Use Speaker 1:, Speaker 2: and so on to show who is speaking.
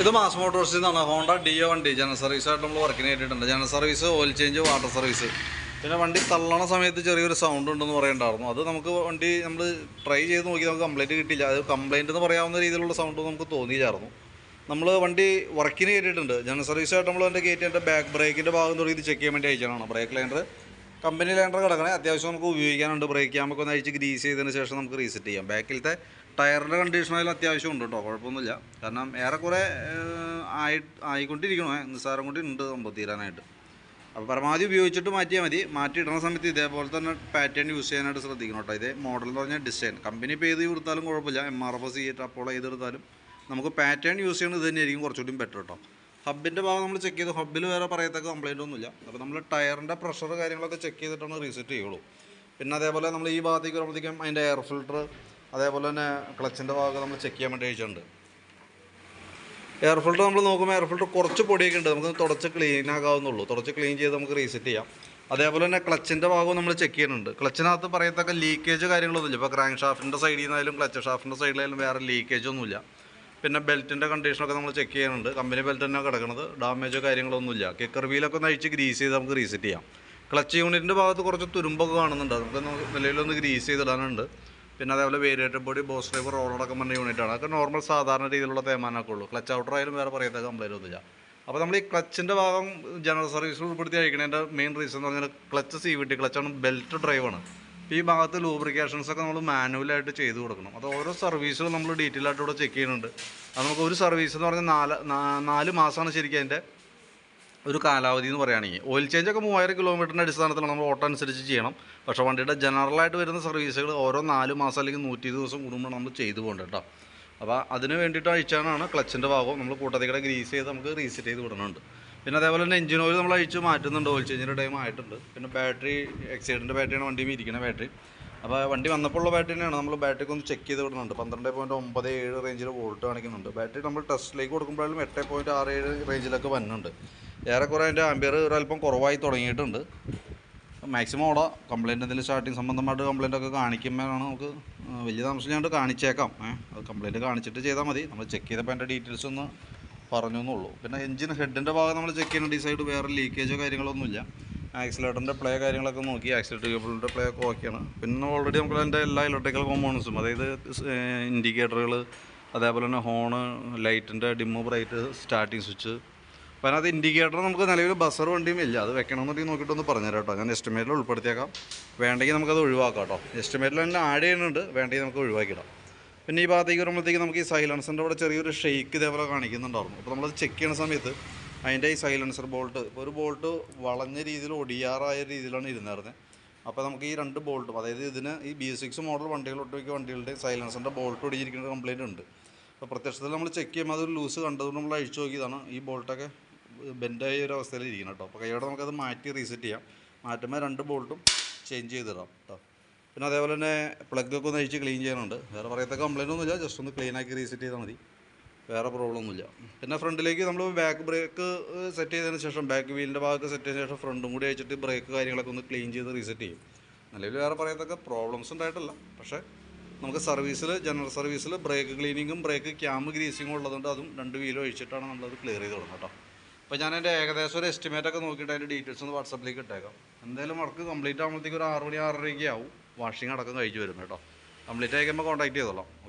Speaker 1: ഇത് മാസ് മോട്ടോഴ്സിൽ നിന്നാണ്. ഹോണ്ട ഡിയോ വണ്ടി ജനറൽ സർവീസായിട്ട് നമ്മൾ വർക്കിന് ചെയ്തിട്ടുണ്ട് general service oil change water service പിന്നെ വണ്ടി തള്ളണ സമയത്ത് ചെറിയൊരു സൗണ്ട് ഉണ്ടെന്ന് പറയണ്ടായിരുന്നു. അത് നമുക്ക് വണ്ടി നമ്മൾ ട്രൈ ചെയ്ത് നോക്കി നമുക്ക് കംപ്ലൈന്റ് കിട്ടില്ല അത് കംപ്ലൈന്റ് എന്ന് പറയാവുന്ന രീതിയിലുള്ള സൗണ്ട് നമുക്ക് തോന്നിയില്ലായിരുന്നു. നമ്മൾ വണ്ടി വർക്കിന് കയറ്റിയിട്ടുണ്ട് ജനറൽ സർവീസായിട്ട് നമ്മൾ എന്റെ കയറ്റി എന്റെ ബാക്ക് ബ്രേക്കിന്റെ ഭാഗം തുടങ്ങി ഇത് ചെക്ക് ചെയ്യാൻ വേണ്ടി അയച്ചതാണ്. ബ്രേക്ക് ലൈൻഡർ കമ്പനി ലാൻഡർ കിടക്കണേ. അത്യാവശ്യം നമുക്ക് ഉപയോഗിക്കാനുണ്ട്. ബ്രേക്ക് ക്യാമൊക്കെ ഒന്ന് അഴിച്ച് ഗ്രീസ് ചെയ്തതിന് ശേഷം നമുക്ക് റീസെറ്റ് ചെയ്യാം. ബാക്കിലത്തെ ടയറിന്റെ കണ്ടീഷനായാലും അത്യാവശ്യം ഉണ്ട് കേട്ടോ കുഴപ്പമൊന്നുമില്ല. കാരണം ഏറെക്കുറെ ആയി ആയിക്കൊണ്ടിരിക്കണോ. നിസ്സാരം കൊണ്ട് ഉണ്ട് സംഭവം തീരാനായിട്ട്. അപ്പോൾ പരമാവധി ഉപയോഗിച്ചിട്ട് മാറ്റിയാൽ മതി. മാറ്റി ഇടുന്ന സമയത്ത് ഇതേപോലെ തന്നെ പാറ്റേൺ യൂസ് ചെയ്യാനായിട്ട് ശ്രദ്ധിക്കണം കേട്ടോ ഇതേ മോഡൽ എന്ന് പറഞ്ഞാൽ ഡിസൈൻ കമ്പനി ഇപ്പോൾ ഏത് കൊടുത്താലും കുഴപ്പമില്ല. എം ആർ എഫ് സി അപ്പോൾ ഏതെടുത്താലും നമുക്ക് പാറ്റേൺ യൂസ് ചെയ്യുന്നത് തന്നെയായിരിക്കും കുറച്ചുകൂടി ബെറ്റർ കേട്ടോ ഹബിന്റെ ഭാഗം നമ്മൾ ചെക്ക് ചെയ്തു. ഹബിൽ വേറെ പറയത്തക്ക കംപ്ലൈന്റ് ഒന്നുമില്ല. അപ്പോൾ നമ്മൾ ടയറിന്റെ പ്രഷർ കാര്യങ്ങളൊക്കെ ചെക്ക് ചെയ്തിട്ടാണ് റീസെറ്റ് ചെയ്യുള്ളൂ. പിന്നെ അതേപോലെ നമ്മൾ ഈ ഭാഗത്തേക്ക് വരുമ്പോഴത്തേക്കും അതിന്റെ എയർ ഫിൽട്ടർ അതേപോലെ തന്നെ ക്ലച്ചിന്റെ ഭാഗം നമ്മൾ ചെക്ക് ചെയ്യാൻ വേണ്ടി അയച്ചിട്ടുണ്ട് എയർ ഫിൽട്ടർ നമ്മൾ നോക്കുമ്പോൾ എയർ ഫിൽട്ടർ കുറച്ച് പൊടിയൊക്കെ ഉണ്ട്. നമുക്ക് തുടച്ച് ക്ലീൻ ആകാവുന്നുള്ളൂ തുടച്ച് ക്ലീൻ ചെയ്ത് നമുക്ക് റീസെറ്റ് ചെയ്യാം. അതേപോലെ തന്നെ ക്ലച്ചിന്റെ ഭാഗവും നമ്മൾ ചെക്ക് ചെയ്യുന്നുണ്ട്. ക്ലച്ചിനകത്ത് പറയത്തക്ക ലീക്കേജ് കാര്യങ്ങളൊന്നുമില്ല. ഇപ്പോൾ ക്രാങ്ക് ഷാഫ്റ്റിന്റെ സൈഡിൽ നിന്നായാലും ക്ലച്ച് ഷാഫ്റ്റിന്റെ സൈഡിലായാലും വേറെ ലീക്കേജ് ഒന്നുമില്ല. പിന്നെ ബെൽറ്റിന്റെ കണ്ടീഷനൊക്കെ നമ്മൾ ചെക്ക് ചെയ്യുന്നുണ്ട്. കമ്പനി ബെൽറ്റ് തന്നെ കിടക്കുന്നത് ഡാമേജോ കാര്യങ്ങളൊന്നുമില്ല കിക്കർ വീലൊക്കെ ഒന്ന് അഴിച്ച് ഗ്രീസ് ചെയ്ത് നമുക്ക് റീസെറ്റ് ചെയ്യാം. ക്ലച്ച് യൂണിറ്റിന്റെ ഭാഗത്ത് കുറച്ച് തുരുമ്പൊക്കെ കാണുന്നുണ്ട്. നമുക്ക് നിലയിലൊന്ന് ഗ്രീസ് ചെയ്തിടാനുണ്ട്. പിന്നെ അതേപോലെ വേരിയേറ്റർ ബോഡി ബോസ് ഡ്രൈവർ റോളടക്കം പറഞ്ഞ യൂണിറ്റാണ് അതൊക്കെ നോർമൽ സാധാരണ രീതിയിലുള്ള തേമാനമൊക്കെ ഉള്ളൂ. ക്ലച്ച് ഔട്ടർ ആയാലും വേറെ പറയാത്ത കംപ്ലൈന്റ് ഒന്നുമില്ല. അപ്പോൾ നമ്മൾ ഈ ക്ലച്ചിന്റെ ഭാഗം ജനറൽ സർവീസിൽ ഉൾപ്പെടുത്തി അയക്കണതിന്റെ മെയിൻ റീസൺ എന്ന് പറഞ്ഞാൽ ക്ലച്ച് സി വി ടി ക്ലച്ചാണ് ബെൽറ്റ് ഡ്രൈവാണ് ഈ ഭാഗത്ത് ലൂബ്രിക്കേഷൻസ് ഒക്കെ നമ്മൾ മാനുവലായിട്ട് ചെയ്ത് കൊടുക്കണം. അത് ഓരോ സർവീസുകൾ നമ്മൾ ഡീറ്റെയിൽ ആയിട്ട് ഇവിടെ ചെക്ക് ചെയ്യുന്നുണ്ട്. അത് നമുക്ക് ഒരു സർവീസ് എന്ന് പറഞ്ഞാൽ നാല് നാല് മാസമാണ് ശരിക്കും അതിന്റെ ഒരു കാലാവധി എന്ന് പറയുകയാണെങ്കിൽ. ഓയിൽ ചേഞ്ച് ഒക്കെ മൂവായിരം കിലോമീറ്ററിന്റെ അടിസ്ഥാനത്തിലാണ് നമ്മൾ ഓട്ടോ അനുസരിച്ച് ചെയ്യണം. പക്ഷേ വണ്ടിയുടെ ജനറലായിട്ട് വരുന്ന സർവീസുകൾ ഓരോ നാല് മാസം അല്ലെങ്കിൽ നൂറ്റി ദിവസം കൂടുമ്പോൾ നമ്മൾ ചെയ്തു പോകേണ്ടത് കേട്ടോ. അപ്പോൾ അതിന് വേണ്ടിയിട്ട് അഴിച്ചാണ് ക്ലച്ചിന്റെ ഭാഗം നമ്മൾ കൂട്ടത്തിക്കടെ ഗ്രീസ് ചെയ്ത് നമുക്ക് റീസെറ്റ് ചെയ്ത് വിടുന്നുണ്ട്. പിന്നെ അതേപോലെ തന്നെ എഞ്ചിൻ ഓയിൽ നമ്മൾ അഴിച്ച് മാറ്റുന്നുണ്ട് ഓയിൽ ചേഞ്ചിന്റെ ടൈം ആയിട്ടുണ്ട് പിന്നെ ബാറ്ററി എക്സൈഡിന്റെ ബാറ്ററിയാണ് വണ്ടിയിൽ ഇരിക്കുന്ന ബാറ്ററി അപ്പോൾ വണ്ടി വന്നപ്പോഴുള്ള ബാറ്ററി തന്നെയാണ്. നമ്മൾ ബാറ്ററിക്ക് ഒന്ന് ചെക്ക് ചെയ്ത് വിടുന്നുണ്ട്. പന്ത്രണ്ട് പോയിന്റ് ഒമ്പത് ഏഴ് റേഞ്ചിൽ വോൾട്ട് കാണിക്കുന്നുണ്ട്. ബാറ്ററി നമ്മൾ ടെസ്റ്റിലേക്ക് കൊടുക്കുമ്പോഴും എട്ട് പോയിന്റ് ആറ് ഏഴ് റേഞ്ചിലൊക്കെ വരുന്നുണ്ട് ഏറെക്കുറെ അതിന്റെ ആംബിയർ ഒരല്പം കുറവായി തുടങ്ങിയിട്ടുണ്ട്. മാക്സിമം അവിടെ കംപ്ലയിന്റ് എന്തെങ്കിലും സ്റ്റാർട്ടിങ് സംബന്ധമായിട്ട് കംപ്ലയിന്റ് ഒക്കെ കാണിക്കുമ്പോഴാണ് നമുക്ക് വലിയ താമസിക്കാണ്ട് കാണിച്ചേക്കാം. അത് കംപ്ലയിന്റ് കാണിച്ചിട്ട് ചെയ്താൽ മതി. നമ്മൾ ചെക്ക് ചെയ്തപ്പോൾ അതിന്റെ ഡീറ്റെയിൽസ് ഒന്ന് പറഞ്ഞു എന്നുള്ളൂ പിന്നെ എഞ്ചിൻ ഹെഡിന്റെ ഭാഗം നമ്മൾ ചെക്ക് ചെയ്യുന്ന ഡിസൈഡ് വേറെ ലീക്കേജോ കാര്യങ്ങളൊന്നുമില്ല. ആക്സിലേറ്ററിന്റെ പ്ലേ കാര്യങ്ങളൊക്കെ നോക്കി. ആക്സിലേറ്റർ കേബിളിന്റെ പ്ലേ ഒക്കെ ഓക്കെയാണ് പിന്നെ ഓൾറെഡി നമുക്ക് അതിന്റെ എല്ലാ ഇലക്ട്രിക്കൽ കോമ്പോണൻസും അതായത് ഇൻഡിക്കേറ്ററുകൾ അതേപോലെ തന്നെ ഹോണ് ലൈറ്റിന്റെ ഡിമ്മ് ബ്രൈറ്റ് സ്റ്റാർട്ടിങ് സ്വിച്ച് അപ്പോൾ അതിനകത്ത് ഇൻഡിക്കേറ്റർ നമുക്ക് നിലവിൽ ബസർ വണ്ടിയും ഇല്ല. അത് വെക്കണമെന്നുണ്ടെങ്കിൽ നോക്കിയിട്ടൊന്ന് പറഞ്ഞുതരാം കേട്ടോ. ഞാൻ എസ്റ്റിമേറ്റിൽ ഉൾപ്പെടുത്തിയേക്കാം. വേണ്ടെങ്കിൽ നമുക്കത് ഒഴിവാക്കാം കേട്ടോ. എസ്റ്റിമേറ്റിൽ തന്നെ ആഡ് ചെയ്യുന്നുണ്ട്. വേണ്ടെങ്കിൽ നമുക്ക് ഒഴിവാക്കിയിടാം. പിന്നെ ഈ ഭാഗത്തേക്ക് വരുമ്പോഴത്തേക്ക് നമുക്ക് ഈ സൈലൻസറിന്റെ അവിടെ ചെറിയൊരു ഷെയ്ക്ക് ഇതേപോലെ കാണിക്കുന്നുണ്ടായിരുന്നു. അപ്പോൾ നമ്മളത് ചെക്ക് ചെയ്യുന്ന സമയത്ത് അതിന്റെ ഈ സൈലൻസർ ബോൾട്ട് ഒരു ബോൾട്ട് വളഞ്ഞ രീതിയിൽ ഒടിയാറായ രീതിയിലാണ് ഇരുന്നായിരുന്നത് അപ്പോൾ നമുക്ക് ഈ രണ്ട് ബോൾട്ടും അതായത് ഇതിന് ഈ ബി സിക്സ് മോഡൽ വണ്ടികൾ ഒട്ടുമിക്ക വണ്ടികളുടെ സൈലൻസറിന്റെ ബോൾട്ട് ഒടിഞ്ഞിരിക്കുന്ന കംപ്ലയിന്റ് ഉണ്ട്. അപ്പോൾ പ്രത്യക്ഷത്തിൽ നമ്മൾ ചെക്ക് ചെയ്യുമ്പോൾ അതൊരു ലൂസ് കണ്ടതുകൊണ്ട് നമ്മൾ അഴിച്ചു നോക്കിയതാണ്. ഈ ബോൾട്ടൊക്കെ ബെൻഡായ ഒരു അവസ്ഥയിൽ ഇരിക്കണം കേട്ടോ. അപ്പോൾ കൈയോടെ നമുക്കത് മാറ്റി റീസെറ്റ് ചെയ്യാം. മാറ്റുമ്പോൾ രണ്ട് ബോൾട്ടും ചേഞ്ച് ചെയ്തിടാം കേട്ടോ. പിന്നെ അതേപോലെ തന്നെ പ്ലഗൊക്കെ ഒന്ന് അഴിച്ച് ക്ലീൻ ചെയ്യാനുണ്ട്. വേറെ പറയത്ത കംപ്ലൈന്റ് ഒന്നുമില്ല. ജസ്റ്റ് ഒന്ന് ക്ലീൻ ആക്കി റീസെറ്റ് ചെയ്താൽ മതി. വേറെ പ്രോബ്ലം ഒന്നുമില്ല. പിന്നെ ഫ്രണ്ടിലേക്ക് നമ്മൾ ബാക്ക് ബ്രേക്ക് സെറ്റ് ചെയ്തതിന് ശേഷം ബാക്ക് വീലിന്റെ ഭാഗത്ത് സെറ്റ് ചെയ്തതിന് ശേഷം ഫ്രണ്ടും കൂടി അയച്ചിട്ട് ബ്രേക്ക് കാര്യങ്ങളൊക്കെ ഒന്ന് ക്ലീൻ ചെയ്ത് റീസെറ്റ് ചെയ്യും. നിലവിൽ വേറെ പറയത്തൊക്കെ പ്രോബ്ലംസ് ഉണ്ടായിട്ടില്ല. പക്ഷേ നമുക്ക് സർവീസിൽ ജനറൽ സർവീസിൽ ബ്രേക്ക് ക്ലീനിങ്ങും ബ്രേക്ക് ക്യാമ്പ് ഗ്രീസിങ്ങും ഉള്ളതുകൊണ്ട് അതും രണ്ട് വീലും ഒഴിച്ചിട്ടാണ് നമ്മളത് ക്ലിയർ ചെയ്ത് തുടങ്ങുന്നത് കേട്ടോ. അപ്പോൾ ഞാൻ എന്റെ ഏകദേശം ഒരു എസ്റ്റിമേറ്റ് ഒക്കെ നോക്കിയിട്ട് അതിന്റെ ഡീറ്റെയിൽസ് ഒന്ന് വാട്സപ്പിലേക്ക് ഇട്ടേക്കാം. എന്തായാലും വർക്ക് കംപ്ലീറ്റ് ആകുമ്പോഴത്തേക്ക് ഒരു ആറ് മണി ആറരയ്ക്ക് ആവും. വാഷിംഗ് അടക്കം കഴിച്ച് വരും കേട്ടോ. കംപ്ലീറ്റ് ആയിക്കുമ്പോൾ കോൺടാക്ട് ചെയ്തോളാം.